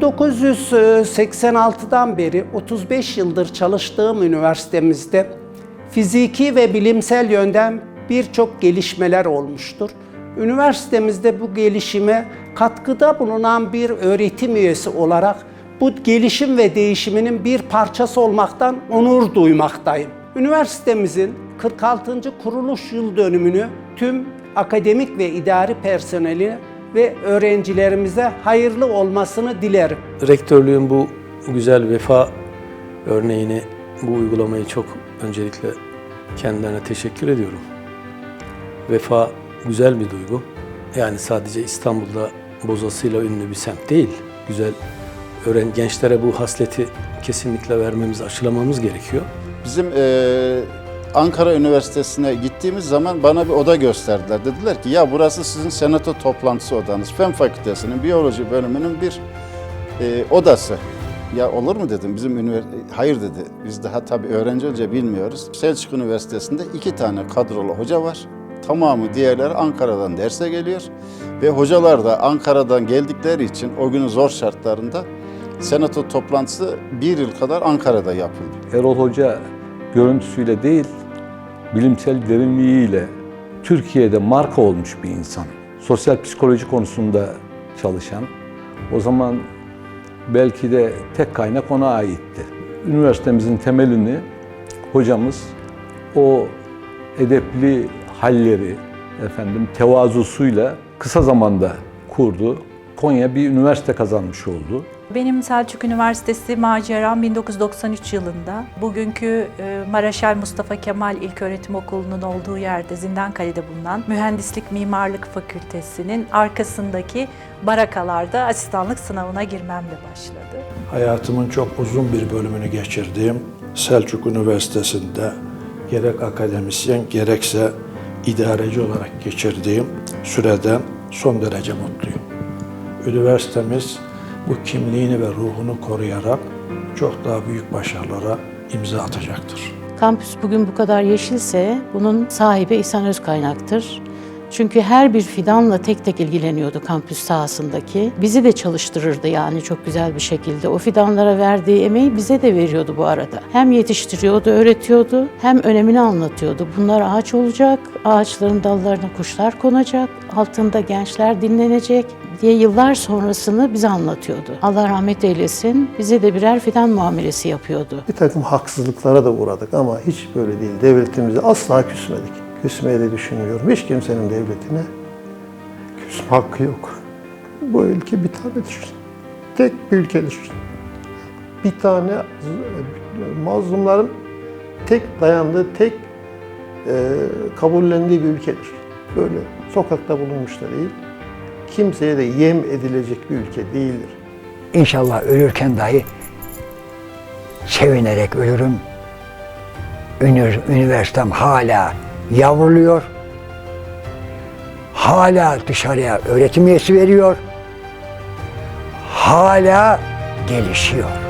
1986'dan beri 35 yıldır çalıştığım üniversitemizde fiziki ve bilimsel yönden birçok gelişmeler olmuştur. Üniversitemizde bu gelişime katkıda bulunan bir öğretim üyesi olarak bu gelişim ve değişiminin bir parçası olmaktan onur duymaktayım. Üniversitemizin 46. kuruluş yıl dönümünü tüm akademik ve idari personeli ve öğrencilerimize hayırlı olmasını dilerim. Rektörlüğün bu güzel vefa örneğini, bu uygulamayı çok öncelikle kendilerine teşekkür ediyorum. Vefa güzel bir duygu. Yani sadece İstanbul'da bozasıyla ünlü bir semt değil. Güzel öğren gençlere bu hasleti kesinlikle vermemiz, aşılamamız gerekiyor. Bizim eee, Ankara Üniversitesi'ne gittiğimiz zaman bana bir oda gösterdiler. Dediler ki ya burası sizin senato toplantısı odanız. Fen Fakültesi'nin biyoloji bölümünün bir eee, odası. Ya olur mu dedim bizim üniversite hayır dedi. Biz daha tabii öğrenci olunca bilmiyoruz. Selçuk Üniversitesi'nde iki tane kadrolu hoca var. Tamamı diğerleri Ankara'dan derse geliyor ve hocalar da Ankara'dan geldikleri için o günün zor şartlarında senato toplantısı bir yıl kadar Ankara'da yapıldı. Erol Hoca görüntüsüyle değil, bilimsel derinliğiyle Türkiye'de marka olmuş bir insan. Sosyal psikoloji konusunda çalışan, o zaman belki de tek kaynak ona aitti. Üniversitemizin temelini hocamız o edepli halleri, efendim tevazusuyla kısa zamanda kurdu. Konya bir üniversite kazanmış oldu. Benim Selçuk Üniversitesi maceram 1993 yılında. Bugünkü e, Maraşal Mustafa Kemal İlköğretim Okulu'nun olduğu yerde Zindankale'de bulunan Mühendislik Mimarlık Fakültesi'nin arkasındaki barakalarda asistanlık sınavına girmemle başladı. Hayatımın çok uzun bir bölümünü geçirdiğim Selçuk Üniversitesi'nde gerek akademisyen gerekse idareci olarak geçirdiğim süreden son derece mutluyum. Üniversitemiz bu kimliğini ve ruhunu koruyarak çok daha büyük başarılara imza atacaktır. Kampüs bugün bu kadar yeşilse bunun sahibi İhsan Özkaynak'tır. Çünkü her bir fidanla tek tek ilgileniyordu kampüs sahasındaki. Bizi de çalıştırırdı yani çok güzel bir şekilde. O fidanlara verdiği emeği bize de veriyordu bu arada. Hem yetiştiriyordu, öğretiyordu, hem önemini anlatıyordu. Bunlar ağaç olacak, ağaçların dallarına kuşlar konacak, altında gençler dinlenecek diye yıllar sonrasını bize anlatıyordu. Allah rahmet eylesin, bize de birer fidan muamelesi yapıyordu. Bir takım haksızlıklara da uğradık ama hiç böyle değil. Devletimize asla küsmedik. Küsmeyi de düşünmüyorum. Hiç kimsenin devletine küsme hakkı yok. Bu ülke bir tanedir. Tek bir ülkedir. Bir tane mazlumların tek dayandığı, tek e, kabullendiği bir ülkedir. Böyle sokakta bulunmuş da değil. Kimseye de yem edilecek bir ülke değildir. İnşallah ölürken dahi sevinerek ölürüm. Üniversitem hala yavruluyor. Hala dışarıya öğretim üyesi veriyor. Hala gelişiyor.